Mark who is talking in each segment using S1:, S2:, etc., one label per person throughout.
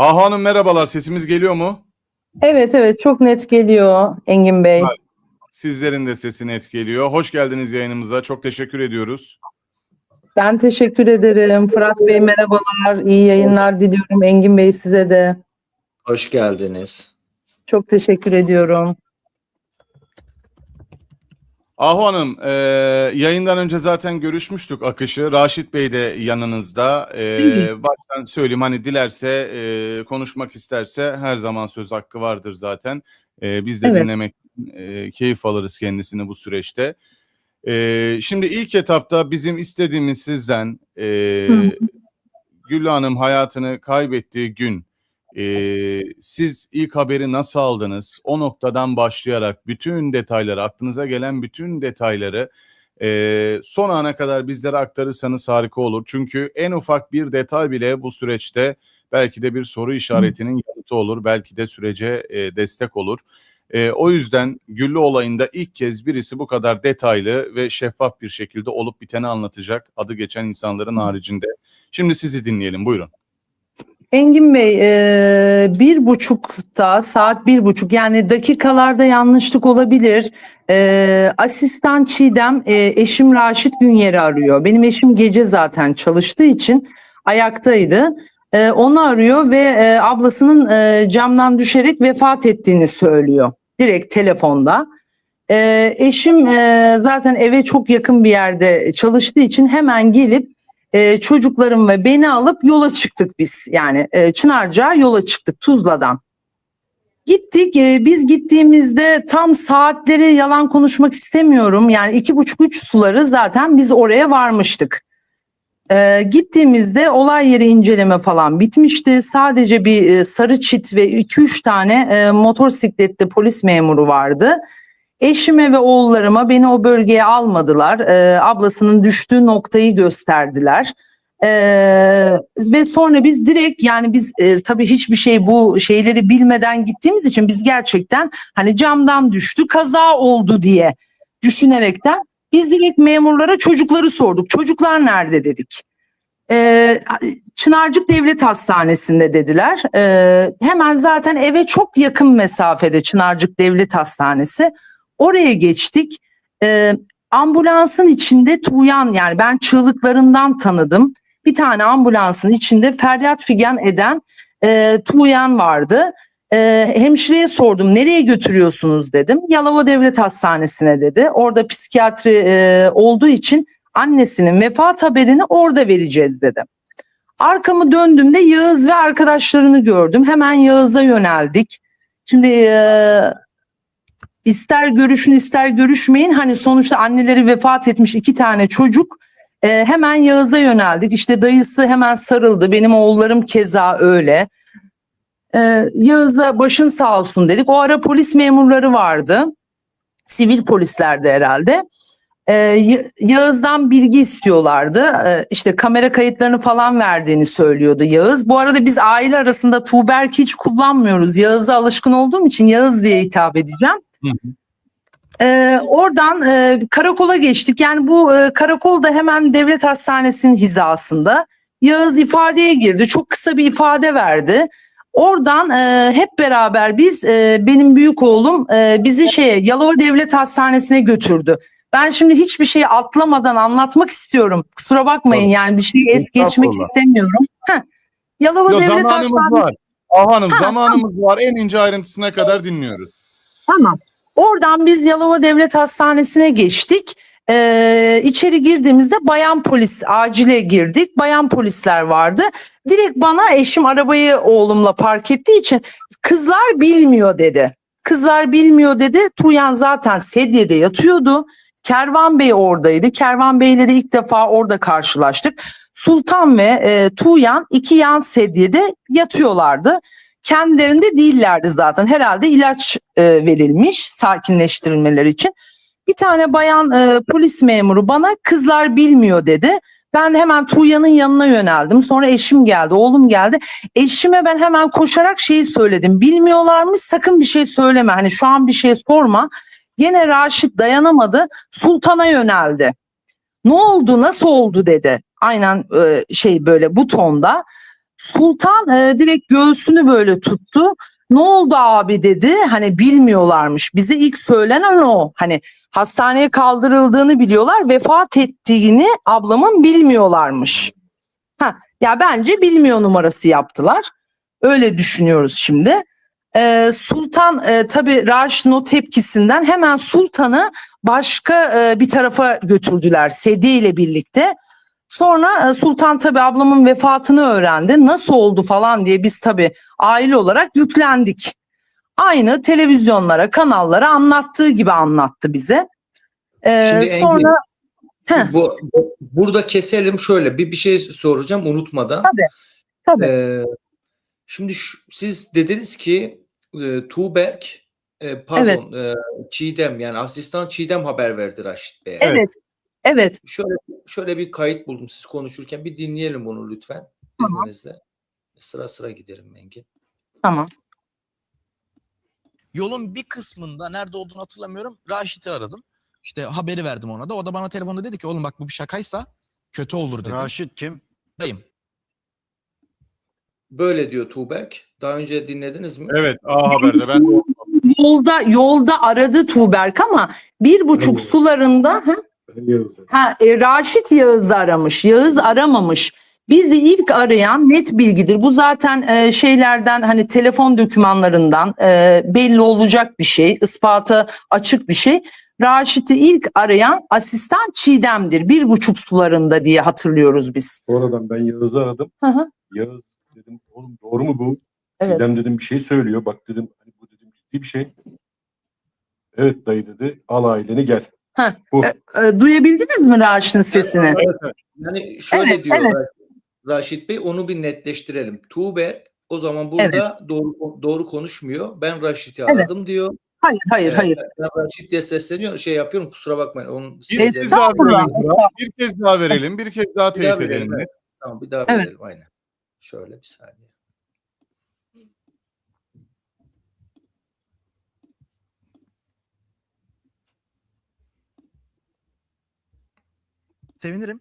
S1: Ahu Hanım merhabalar. Sesimiz geliyor mu?
S2: Evet evet çok net geliyor Engin Bey.
S1: Hayır. Sizlerin de sesini etkiliyor. Hoş geldiniz yayınımıza. Çok teşekkür ediyoruz.
S2: Ben teşekkür ederim. Fırat Bey merhabalar. İyi yayınlar diliyorum. Engin Bey size de.
S3: Hoş geldiniz.
S2: Çok teşekkür ediyorum.
S1: Ahu Hanım, e, yayından önce zaten görüşmüştük akışı. Raşit Bey de yanınızda. E, baştan söyleyeyim hani dilerse e, konuşmak isterse her zaman söz hakkı vardır zaten. E, biz de
S2: Evet.
S1: dinlemek e, keyif alırız kendisini bu süreçte. E, şimdi ilk etapta bizim istediğimiz sizden e. Gül Hanım hayatını kaybettiği gün e, siz ilk haberi nasıl aldınız? O noktadan başlayarak bütün detayları, aklınıza gelen bütün detayları e, son ana kadar bizlere aktarırsanız harika olur. Çünkü en ufak bir detay bile bu süreçte belki de bir soru işaretinin yanıtı olur, belki de sürece e, destek olur. E, o yüzden Güllü olayında ilk kez birisi bu kadar detaylı ve şeffaf bir şekilde olup biteni anlatacak adı geçen insanların haricinde. Şimdi sizi dinleyelim, buyurun.
S2: Engin Bey e, bir buçukta saat bir buçuk yani dakikalarda yanlışlık olabilir. E, asistan Çiğdem e, eşim Raşit Günyer'i arıyor. Benim eşim gece zaten çalıştığı için ayaktaydı. E, onu arıyor ve e, ablasının e, camdan düşerek vefat ettiğini söylüyor. Direkt telefonda. E, eşim e, zaten eve çok yakın bir yerde çalıştığı için hemen gelip e, çocuklarım ve beni alıp yola çıktık biz. Yani e, Çınarca'ya yola çıktık Tuzla'dan. Gittik. e, biz gittiğimizde tam saatleri yalan konuşmak istemiyorum. Yani iki buçuk üç suları zaten biz oraya varmıştık. E, gittiğimizde olay yeri inceleme falan bitmişti. Sadece bir e, sarı çit ve iki üç tane e, motosikletli polis memuru vardı. Eşime ve oğullarıma beni o bölgeye almadılar. Ee, ablasının düştüğü noktayı gösterdiler. Ee, ve sonra biz direkt yani biz e, tabii hiçbir şey bu şeyleri bilmeden gittiğimiz için biz gerçekten hani camdan düştü kaza oldu diye düşünerekten biz direkt memurlara çocukları sorduk. Çocuklar nerede dedik. Ee, Çınarcık Devlet Hastanesi'nde dediler. Ee, hemen zaten eve çok yakın mesafede Çınarcık Devlet Hastanesi. Oraya geçtik. Ee, ambulansın içinde Tuğyan yani ben çığlıklarından tanıdım. Bir tane ambulansın içinde feryat figan eden e, Tuğyan vardı. E, hemşireye sordum nereye götürüyorsunuz dedim. Yalova Devlet Hastanesi'ne dedi. Orada psikiyatri e, olduğu için annesinin vefat haberini orada vereceğiz dedi. Arkamı döndüğümde Yağız ve arkadaşlarını gördüm. Hemen Yağız'a yöneldik. Şimdi e, ister görüşün ister görüşmeyin. Hani sonuçta anneleri vefat etmiş iki tane çocuk e, hemen Yağız'a yöneldik. İşte dayısı hemen sarıldı. Benim oğullarım keza öyle. E, Yağız'a başın sağ olsun dedik. O ara polis memurları vardı. Sivil polislerdi herhalde. E, Ya- Yağız'dan bilgi istiyorlardı. E, işte kamera kayıtlarını falan verdiğini söylüyordu Yağız. Bu arada biz aile arasında Tuğberk hiç kullanmıyoruz. Yağız'a alışkın olduğum için Yağız diye hitap edeceğim ee, oradan e, karakola geçtik. Yani bu e, karakol da hemen devlet hastanesinin hizasında. Yağız ifadeye girdi. Çok kısa bir ifade verdi. Oradan e, hep beraber biz e, benim büyük oğlum e, bizi şeye Yalova Devlet Hastanesi'ne götürdü. Ben şimdi hiçbir şeyi atlamadan anlatmak istiyorum. Kusura bakmayın
S1: Tabii.
S2: yani bir şeyi es geçmek istemiyorum. Heh. Yalova
S1: Yo,
S2: Devlet
S1: zamanımız
S2: Hastanesi
S1: var. Ahu Hanım
S2: Ha,
S1: zamanımız var. En ince ayrıntısına kadar dinliyoruz.
S2: Tamam. Oradan biz Yalova Devlet Hastanesi'ne geçtik. Ee, içeri girdiğimizde bayan polis acile girdik. Bayan polisler vardı. Direkt bana eşim arabayı oğlumla park ettiği için kızlar bilmiyor dedi. Kızlar bilmiyor dedi. Tuğyan zaten sedyede yatıyordu. Kervan Bey oradaydı. Kervan Bey'le de ilk defa orada karşılaştık. Sultan ve e, Tuğyan iki yan sedyede yatıyorlardı kendilerinde değillerdi zaten. Herhalde ilaç e, verilmiş sakinleştirilmeleri için. Bir tane bayan e, polis memuru bana kızlar bilmiyor dedi. Ben hemen Tuğyan'ın yanına yöneldim. Sonra eşim geldi, oğlum geldi. Eşime ben hemen koşarak şeyi söyledim. Bilmiyorlarmış sakın bir şey söyleme. Hani şu an bir şey sorma. Gene Raşit dayanamadı. Sultan'a yöneldi. Ne oldu, nasıl oldu dedi. Aynen e, şey böyle bu tonda. Sultan e, direkt göğsünü böyle tuttu. Ne oldu abi dedi. Hani bilmiyorlarmış. Bize ilk söylenen o. Hani hastaneye kaldırıldığını biliyorlar. Vefat ettiğini ablamın bilmiyorlarmış. Ha, ya bence bilmiyor numarası yaptılar. Öyle düşünüyoruz şimdi. Ee, Sultan e, tabii Raşit'in o tepkisinden hemen Sultan'ı başka e, bir tarafa götürdüler Sedi ile birlikte. Sonra e, Sultan tabii ablamın vefatını öğrendi. Nasıl oldu falan diye biz tabii aile olarak yüklendik. Aynı televizyonlara, kanallara anlattığı gibi anlattı bize. Ee,
S3: Şimdi Engin,
S2: sonra Heh.
S3: Bu, bu- burada keselim şöyle bir bir şey soracağım unutmadan.
S2: Tabii, tabii.
S3: Ee, şimdi şu- siz dediniz ki e, Tuğberk e, pardon e, Çiğdem yani asistan Çiğdem haber verdi Raşit Bey'e.
S2: evet. Evet.
S3: Şöyle şöyle bir kayıt buldum siz konuşurken bir dinleyelim bunu lütfen
S2: Tamam.
S3: izninizle. Sıra sıra gidelim Engin.
S2: Tamam.
S4: Yolun bir kısmında nerede olduğunu hatırlamıyorum. Raşit'i aradım. İşte haberi verdim ona da. O da bana telefonda dedi ki oğlum bak bu bir şakaysa kötü olur dedi.
S5: Raşit kim?
S4: Dayım.
S3: Böyle diyor Tuğberk. Daha önce dinlediniz mi?
S1: Evet A Haber'de ben de
S2: Yolda yolda aradı Tuğberk ama bir buçuk sularında ha, ha, e, Raşit Yağız'ı aramış. Yağız aramamış. Bizi ilk arayan net bilgidir. Bu zaten e, şeylerden hani telefon dokümanlarından e, belli olacak bir şey. ispata açık bir şey. Raşit'i ilk arayan asistan Çiğdem'dir. Bir buçuk sularında diye hatırlıyoruz biz.
S5: Sonradan ben Yağız'ı aradım.
S2: Hı hı.
S5: Yağız dedim oğlum doğru mu bu?
S2: Evet.
S5: Çiğdem dedim bir şey söylüyor. Bak dedim hani bu dedim ciddi bir şey. Evet dayı dedi al aileni gel.
S2: Heh.
S5: Bu.
S2: E, duyabildiniz mi Raşit'in sesini?
S1: Evet, evet.
S3: Yani şöyle
S2: Evet,
S3: diyor
S2: evet.
S3: Ra- Raşit Bey onu bir netleştirelim. Tuğberk o zaman burada doğru doğru konuşmuyor. Ben Raşit'i
S2: Evet.
S3: aradım diyor.
S2: Hayır, hayır,
S3: Ee,
S2: hayır.
S3: Ben Raşit diye sesleniyor. Şey yapıyorum kusura bakmayın. Onun
S1: Bir kez daha
S2: Estağfurullah.
S1: verelim. Bir kez daha verelim. Bir kez daha
S3: daha
S1: teyit edelim.
S3: evet. Tamam bir daha
S2: Evet.
S3: verelim aynen. Şöyle bir saniye.
S4: Sevinirim.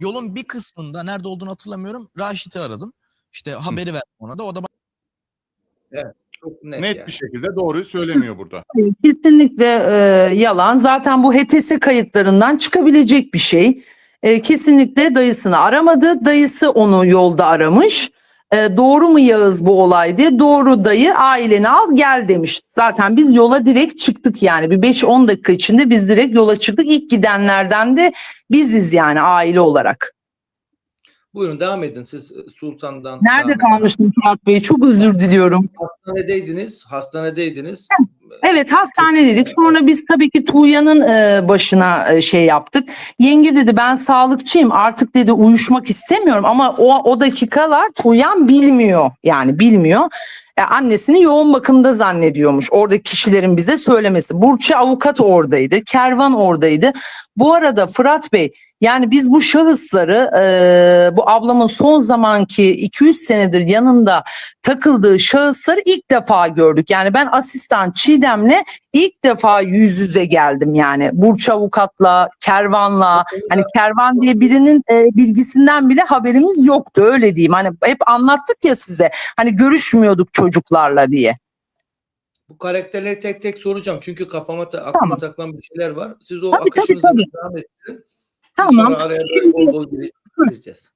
S4: Yolun bir kısmında nerede olduğunu hatırlamıyorum. Raşit'i aradım. İşte haberi verdim ona da. O da bana
S3: Çok net,
S1: Net
S3: yani.
S1: bir şekilde doğruyu söylemiyor burada.
S2: Kesinlikle e, yalan. Zaten bu HTS kayıtlarından çıkabilecek bir şey. E, kesinlikle dayısını aramadı. Dayısı onu yolda aramış. E, doğru mu Yağız bu olay diye. Doğru dayı aileni al gel demiş. Zaten biz yola direkt çıktık yani. Bir 5-10 dakika içinde biz direkt yola çıktık. İlk gidenlerden de biziz yani aile olarak.
S3: Buyurun devam edin siz e, Sultan'dan.
S2: Nerede kalmıştım Fırat Bey? Çok özür diliyorum.
S3: Hastanedeydiniz. Hastanedeydiniz.
S2: Evet hastane dedik. Sonra biz tabii ki Tuğya'nın e, başına e, şey yaptık. Yenge dedi ben sağlıkçıyım artık dedi uyuşmak istemiyorum ama o, o dakikalar Tuğyan bilmiyor yani bilmiyor. E, annesini yoğun bakımda zannediyormuş. Oradaki kişilerin bize söylemesi. Burçi avukat oradaydı. Kervan oradaydı. Bu arada Fırat Bey yani biz bu şahısları e, bu ablamın son zamanki 2-3 senedir yanında takıldığı şahısları ilk defa gördük. Yani ben asistan Çiğdem'le ilk defa yüz yüze geldim yani. Burç Avukat'la, Kervan'la. Hani Kervan diye birinin e, bilgisinden bile haberimiz yoktu öyle diyeyim. Hani hep anlattık ya size. Hani görüşmüyorduk çocuklarla diye.
S3: Bu karakterleri tek tek soracağım. Çünkü kafama ta- aklıma
S2: Tamam.
S3: takılan bir şeyler var. Siz o
S2: Tabii, tabii,
S3: akışınızı
S2: tabii.
S3: devam ettirin.
S2: Tamam.
S3: Sonra araya böyle bol bol gire- gireceğiz.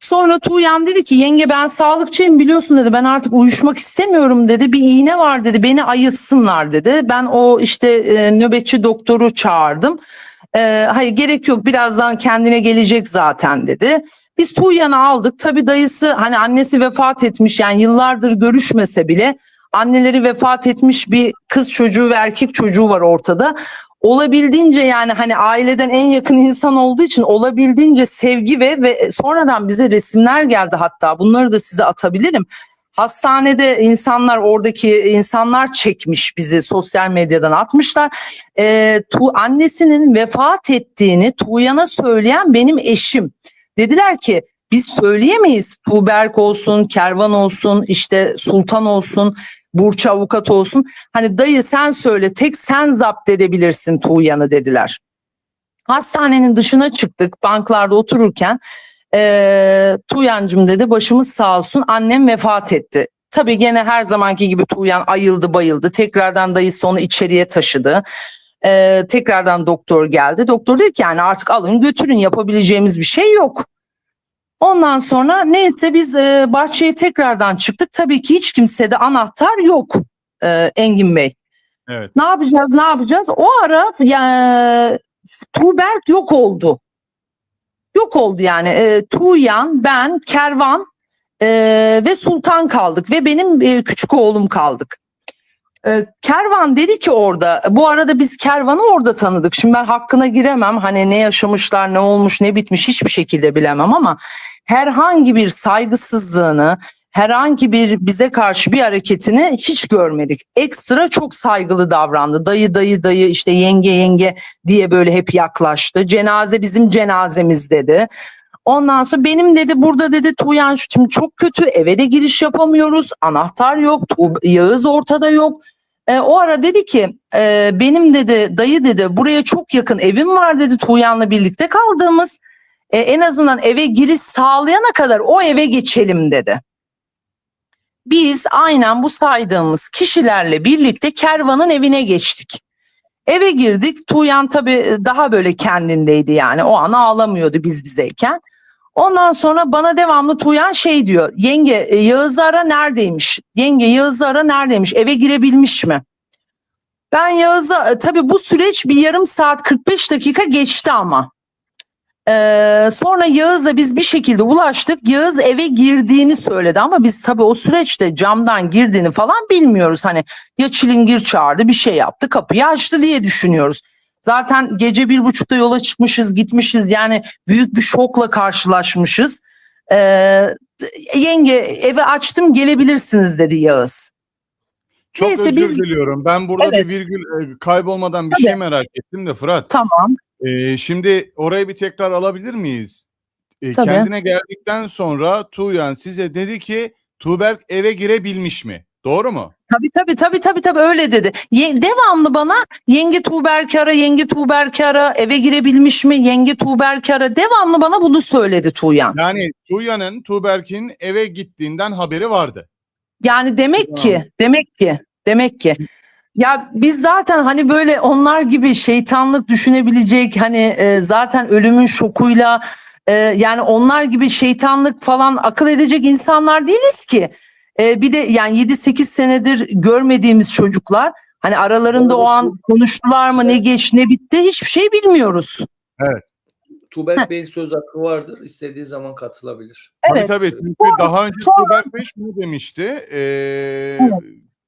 S2: Sonra Tuğyan dedi ki yenge ben sağlıkçıyım biliyorsun dedi. Ben artık uyuşmak istemiyorum dedi. Bir iğne var dedi. Beni ayıtsınlar dedi. Ben o işte e, nöbetçi doktoru çağırdım. E, hayır gerek yok birazdan kendine gelecek zaten dedi. Biz Tuğyan'ı aldık. Tabi dayısı hani annesi vefat etmiş yani yıllardır görüşmese bile anneleri vefat etmiş bir kız çocuğu ve erkek çocuğu var ortada olabildiğince yani hani aileden en yakın insan olduğu için olabildiğince sevgi ve ve sonradan bize resimler geldi hatta bunları da size atabilirim. Hastanede insanlar oradaki insanlar çekmiş bizi sosyal medyadan atmışlar. Ee, tu, annesinin vefat ettiğini Tuğyan'a söyleyen benim eşim. Dediler ki biz söyleyemeyiz. Tuğberk olsun, Kervan olsun, işte Sultan olsun, Burç Avukat olsun. Hani dayı sen söyle tek sen zapt edebilirsin Tuğyan'ı dediler. Hastanenin dışına çıktık banklarda otururken Ee, Tuğyancım dedi başımız sağ olsun annem vefat etti. Tabii gene her zamanki gibi Tuğyan ayıldı bayıldı. Tekrardan dayısı onu içeriye taşıdı. Ee, tekrardan doktor geldi. Doktor dedi ki yani artık alın götürün yapabileceğimiz bir şey yok. Ondan sonra neyse biz e, bahçeye tekrardan çıktık. Tabii ki hiç kimsede anahtar yok e, Engin Bey.
S1: Evet.
S2: Ne yapacağız ne yapacağız? O ara ya, Tuğberk yok oldu. Yok oldu yani. E, Tuğyan, ben, Kervan e, ve Sultan kaldık ve benim e, küçük oğlum kaldık. E, Kervan dedi ki orada bu arada biz Kervan'ı orada tanıdık. Şimdi ben hakkına giremem. Hani ne yaşamışlar, ne olmuş, ne bitmiş hiçbir şekilde bilemem ama herhangi bir saygısızlığını, herhangi bir bize karşı bir hareketini hiç görmedik. Ekstra çok saygılı davrandı. Dayı dayı dayı işte yenge yenge diye böyle hep yaklaştı. Cenaze bizim cenazemiz dedi. Ondan sonra benim dedi burada dedi Tuğyan şimdi çok kötü eve de giriş yapamıyoruz. Anahtar yok. Yağız ortada yok. E, o ara dedi ki e, benim dedi dayı dedi buraya çok yakın evim var dedi Tuğyan'la birlikte kaldığımız. E, en azından eve giriş sağlayana kadar o eve geçelim dedi. Biz aynen bu saydığımız kişilerle birlikte kervanın evine geçtik. Eve girdik. Tuğyan tabii daha böyle kendindeydi yani. O an ağlamıyordu biz bizeyken. Ondan sonra bana devamlı Tuğyan şey diyor. Yenge e, Yağız ara neredeymiş? Yenge Yağız ara neredeymiş? Eve girebilmiş mi? Ben Yağız'a e, tabii bu süreç bir yarım saat 45 dakika geçti ama. Ee, sonra Yağız'la biz bir şekilde ulaştık. Yağız eve girdiğini söyledi ama biz tabii o süreçte camdan girdiğini falan bilmiyoruz. Hani ya çilingir çağırdı bir şey yaptı kapıyı açtı diye düşünüyoruz. Zaten gece bir buçukta yola çıkmışız gitmişiz yani büyük bir şokla karşılaşmışız. Ee, yenge evi açtım gelebilirsiniz dedi Yağız.
S1: Çok
S2: Neyse,
S1: özür
S2: biz-
S1: diliyorum. Ben burada
S2: Evet.
S1: bir virgül e, kaybolmadan bir
S2: Tabii.
S1: şey merak ettim de Fırat.
S2: Tamam.
S1: E, şimdi orayı bir tekrar alabilir miyiz? E,
S2: Tabii.
S1: kendine geldikten sonra Tuğyan size dedi ki Tuğberk eve girebilmiş mi? Doğru mu?
S2: Tabii tabii tabii tabii tabii öyle dedi. Ye- devamlı bana yenge Tuğberk ara, yenge Tuğberk ara, eve girebilmiş mi, yenge Tuğberk ara. Devamlı bana bunu söyledi Tuğyan.
S1: Yani Tuğyan'ın Tuğberk'in eve gittiğinden haberi vardı.
S2: Yani demek ki, demek ki, demek ki. Ya biz zaten hani böyle onlar gibi şeytanlık düşünebilecek hani e, zaten ölümün şokuyla e, yani onlar gibi şeytanlık falan akıl edecek insanlar değiliz ki. E, bir de yani 7-8 senedir görmediğimiz çocuklar hani aralarında o an konuştular mı ne geç ne bitti hiçbir şey bilmiyoruz.
S3: Tuğberk
S2: Heh.
S3: Bey'in söz hakkı vardır. İstediği zaman katılabilir.
S2: Evet.
S1: Tabii tabii. Çünkü daha önce Tuğberk Bey şunu demişti. e,
S2: Evet.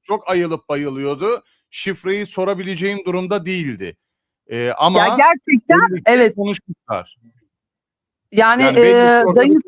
S1: Çok ayılıp bayılıyordu. Şifreyi sorabileceğim durumda değildi. E, ama
S2: Ya gerçekten evet.
S1: konuşmuşlar.
S2: yani,
S1: Yani
S2: e, dayı.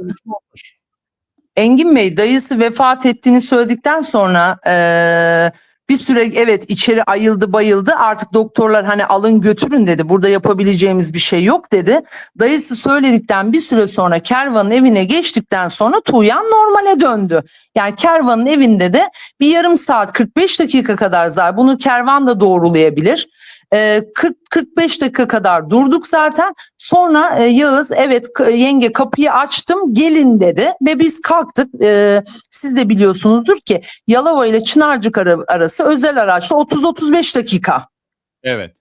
S2: Engin Bey dayısı vefat ettiğini söyledikten sonra eee, bir süre evet içeri ayıldı bayıldı artık doktorlar hani alın götürün dedi burada yapabileceğimiz bir şey yok dedi. Dayısı söyledikten bir süre sonra Kervan'ın evine geçtikten sonra Tuğyan normale döndü. Yani Kervan'ın evinde de bir yarım saat 45 dakika kadar zaten bunu Kervan da doğrulayabilir. Eee, 40-45 dakika kadar durduk zaten. Sonra e, Yağız evet yenge kapıyı açtım gelin dedi ve biz kalktık. E, siz de biliyorsunuzdur ki Yalova ile Çınarcık ara- arası özel araçla 30-35 dakika.
S1: Evet.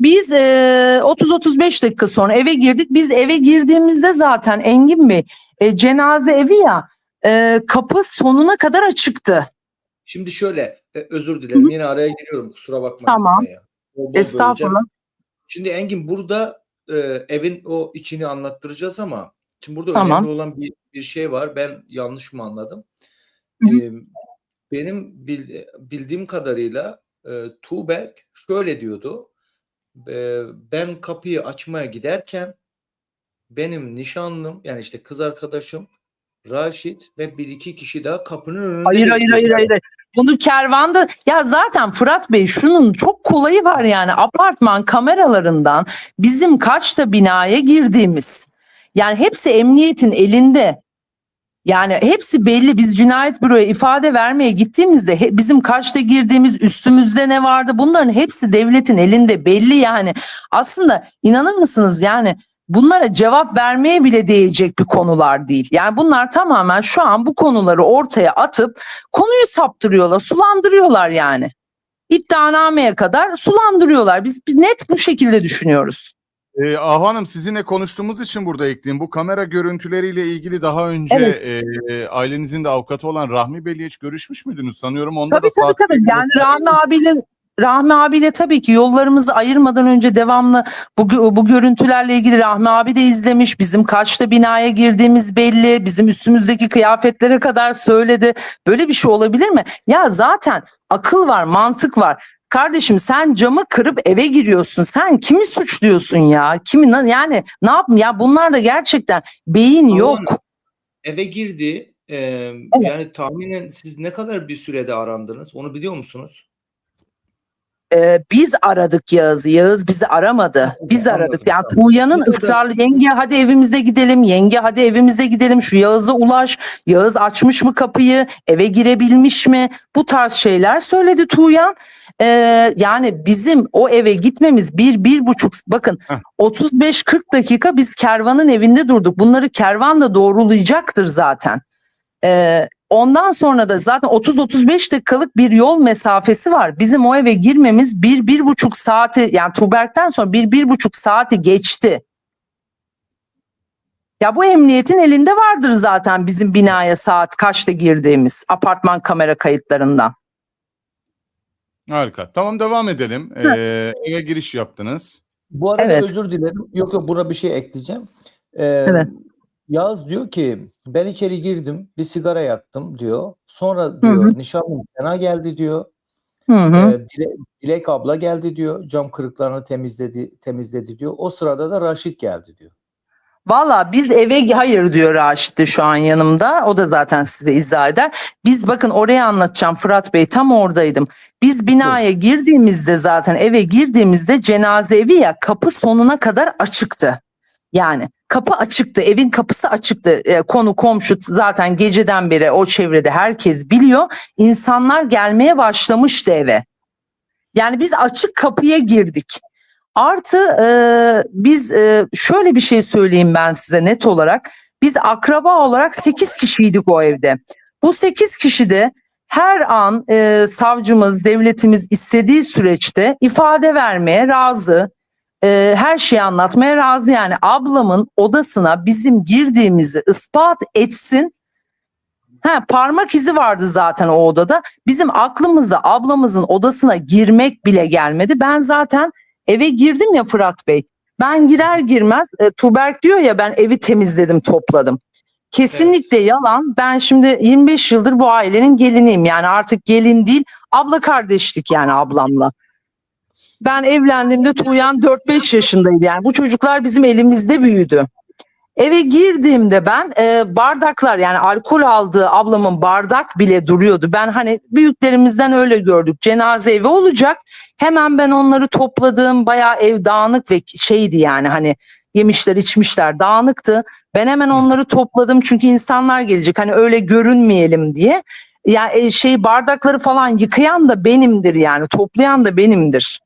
S2: Biz e, 30-35 dakika sonra eve girdik. Biz eve girdiğimizde zaten Engin Bey e, cenaze evi ya e, kapı sonuna kadar açıktı.
S3: Şimdi şöyle e, özür dilerim yine araya giriyorum kusura bakmayın.
S2: Tamam.
S3: böleceğim.
S2: Estağfurullah.
S3: Şimdi Engin burada e, evin o içini anlattıracağız ama şimdi burada
S2: Tamam.
S3: önemli olan bir, bir şey var. Ben yanlış mı anladım?
S2: Hı hı.
S3: E, benim bil- bildiğim kadarıyla e, Tuğberk şöyle diyordu. E, ben kapıyı açmaya giderken benim nişanlım yani işte kız arkadaşım Raşit ve bir iki kişi daha kapının önünde
S2: Hayır hayır hayır hayır. Bunu kervanda ya zaten Fırat Bey şunun çok kolayı var yani. Apartman kameralarından bizim kaçta binaya girdiğimiz. Yani hepsi emniyetin elinde. Yani hepsi belli. Biz cinayet büroya ifade vermeye gittiğimizde he- bizim kaçta girdiğimiz üstümüzde ne vardı? Bunların hepsi devletin elinde belli yani. Aslında inanır mısınız? Yani bunlara cevap vermeye bile değecek bir konular değil. Yani bunlar tamamen şu an bu konuları ortaya atıp konuyu saptırıyorlar, sulandırıyorlar yani. İddianameye kadar sulandırıyorlar. Biz, biz net bu şekilde düşünüyoruz.
S1: Ee, Ahu Hanım sizinle konuştuğumuz için burada ekleyeyim. Bu kamera görüntüleriyle ilgili daha önce
S2: Evet.
S1: e, ailenizin de avukatı olan Rahmi Bey'le hiç görüşmüş müydünüz? Sanıyorum onda
S2: Tabii
S1: da
S2: tabii tabii. Yani Rahmi abiyle Rahmi abiyle tabii ki yollarımızı ayırmadan önce devamlı bu, bu görüntülerle ilgili Rahmi abi de izlemiş. Bizim kaçta binaya girdiğimiz belli. Bizim üstümüzdeki kıyafetlere kadar söyledi. Böyle bir şey olabilir mi? Ya zaten akıl var, mantık var. Kardeşim sen camı kırıp eve giriyorsun. Sen kimi suçluyorsun ya? Kimi yani ne yap ya bunlar da gerçekten beyin
S3: Ama
S2: yok.
S3: Eve girdi. Ee, Yani tahminen siz ne kadar bir sürede arandınız? Onu biliyor musunuz?
S2: Ee, biz aradık Yağız'ı. Yağız bizi aramadı. Biz aradık. Yani. Tuğya'nın ısrarlı yenge hadi evimize gidelim. Yenge hadi evimize gidelim. Şu Yağız'a ulaş. Yağız açmış mı kapıyı? Eve girebilmiş mi? Bu tarz şeyler söyledi Tuğyan. Ee, yani bizim o eve gitmemiz bir, bir buçuk bakın
S1: Heh.
S2: 35-40 dakika biz kervanın evinde durduk. Bunları kervan da doğrulayacaktır zaten. Ee, ondan sonra da zaten 30-35 dakikalık bir yol mesafesi var. Bizim o eve girmemiz bir, bir buçuk saati yani Tuğberk'ten sonra bir, bir buçuk saati geçti. Ya bu emniyetin elinde vardır zaten bizim binaya saat kaçta girdiğimiz apartman kamera kayıtlarından.
S1: Harika. Tamam devam edelim. Ee, eve giriş yaptınız.
S3: Bu arada
S2: Evet.
S3: özür dilerim. Yok yok buna bir şey ekleyeceğim. Ee,
S2: Evet.
S3: Yağız diyor ki ben içeri girdim bir sigara yaktım diyor. Sonra diyor
S2: hı.
S3: nişanlım Sena geldi diyor.
S2: Hı hı.
S3: Ee, Dile- Dilek abla geldi diyor. Cam kırıklarını temizledi temizledi diyor. O sırada da Raşit geldi diyor.
S2: Valla biz eve hayır diyor Raşit de şu an yanımda. O da zaten size izah eder. Biz bakın oraya anlatacağım Fırat Bey tam oradaydım. Biz binaya girdiğimizde zaten eve girdiğimizde cenaze evi ya kapı sonuna kadar açıktı. Yani kapı açıktı evin kapısı açıktı E, konu komşu zaten geceden beri o çevrede herkes biliyor. İnsanlar gelmeye başlamıştı eve. Yani biz açık kapıya girdik. Artı e, biz e, şöyle bir şey söyleyeyim ben size net olarak. Biz akraba olarak 8 kişiydik o evde. Bu 8 kişi de her an e, savcımız, devletimiz istediği süreçte ifade vermeye razı. E, her şeyi anlatmaya razı yani ablamın odasına bizim girdiğimizi ispat etsin. Ha, parmak izi vardı zaten o odada. Bizim aklımıza ablamızın odasına girmek bile gelmedi. Ben zaten eve girdim ya Fırat Bey. Ben girer girmez e, Tuberk diyor ya ben evi temizledim topladım. Kesinlikle yalan. Ben şimdi 25 yıldır bu ailenin geliniyim. Yani artık gelin değil abla kardeşlik yani ablamla. Ben evlendiğimde Tuğyan 4-5 yaşındaydı. Yani bu çocuklar bizim elimizde büyüdü. Eve girdiğimde ben e, bardaklar yani alkol aldığı ablamın bardak bile duruyordu. Ben hani büyüklerimizden öyle gördük. Cenaze evi olacak. Hemen ben onları topladım. Bayağı ev dağınık ve şeydi yani hani yemişler içmişler dağınıktı. Ben hemen onları topladım çünkü insanlar gelecek hani öyle görünmeyelim diye. Ya e, şey bardakları falan yıkayan da benimdir yani toplayan da benimdir.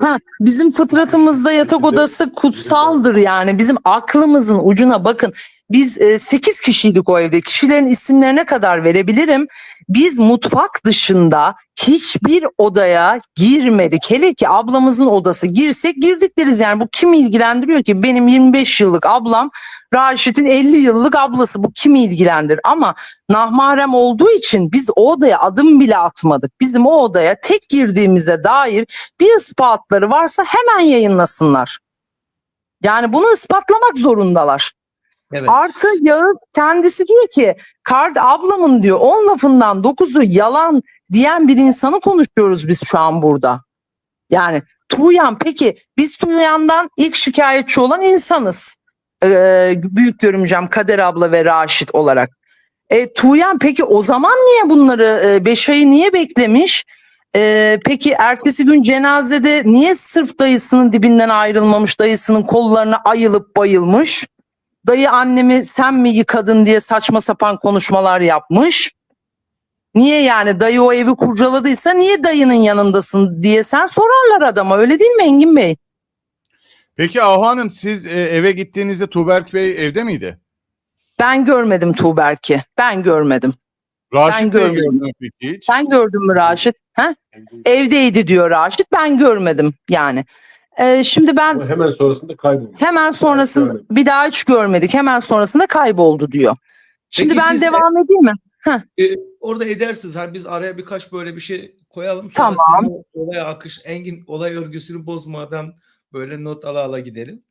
S2: Ha, bizim fıtratımızda yatak odası kutsaldır yani. Bizim aklımızın ucuna bakın. Biz 8 kişiydik o evde. Kişilerin isimlerine kadar verebilirim. Biz mutfak dışında hiçbir odaya girmedik. Hele ki ablamızın odası girsek girdik deriz yani. Bu kimi ilgilendiriyor ki? Benim 25 yıllık ablam Raşit'in 50 yıllık ablası. Bu kimi ilgilendir? Ama nahmarem olduğu için biz o odaya adım bile atmadık. Bizim o odaya tek girdiğimize dair bir ispatları varsa hemen yayınlasınlar. Yani bunu ispatlamak zorundalar.
S3: Evet.
S2: Artı Yağız kendisi diyor ki kard ablamın diyor 10 lafından 9'u yalan diyen bir insanı konuşuyoruz biz şu an burada. Yani Tuğyan peki biz Tuğyan'dan ilk şikayetçi olan insanız. Ee, büyük görümcem Kader abla ve Raşit olarak. E, Tuğyan peki o zaman niye bunları 5 ayı niye beklemiş? E, peki ertesi gün cenazede niye sırf dayısının dibinden ayrılmamış dayısının kollarına ayılıp bayılmış? Dayı annemi sen mi yıkadın diye saçma sapan konuşmalar yapmış. Niye yani dayı o evi kurcaladıysa niye dayının yanındasın diye sen sorarlar adama öyle değil mi Engin Bey?
S1: Peki Ahu Hanım siz e, eve gittiğinizde Tuğberk Bey evde miydi?
S2: Ben görmedim Tuğberk'i. Ben görmedim.
S1: Raşit Bey
S2: görmedim.
S1: gördün peki hiç?
S2: Sen gördün mü Raşit? Ha?
S5: Evde-
S2: Evdeydi diyor Raşit. Ben görmedim yani. Ee, şimdi ben
S5: Ama hemen sonrasında kayboldu.
S2: hemen sonrasında
S5: görmedim.
S2: bir daha hiç görmedik. Hemen sonrasında kayboldu diyor. Şimdi
S3: Peki
S2: ben
S3: siz de-
S2: devam edeyim mi?
S3: E, orada edersiniz. Hani biz araya birkaç böyle bir şey koyalım. Sonra
S2: Tamam.
S3: sizin o olay akış, Engin olay örgüsünü bozmadan böyle not ala ala gidelim.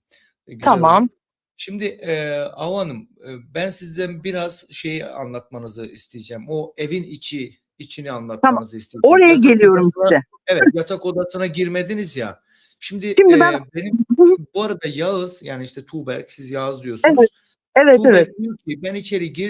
S3: E, güzel
S2: Tamam.
S3: olur. Şimdi e, Ahu Hanım e, ben sizden biraz şeyi anlatmanızı isteyeceğim. O evin içi içini anlatmanızı isteyeceğim.
S2: Oraya
S3: Yatak
S2: geliyorum
S3: odasına-
S2: size.
S3: Evet yatak odasına girmediniz ya. Şimdi,
S2: Şimdi
S3: e,
S2: ben-
S3: benim bu arada Yağız yani işte Tuğberk siz Yağız diyorsunuz.
S2: Evet, Evet
S3: Tuğberk
S2: evet.
S3: diyor ki ben içeri gir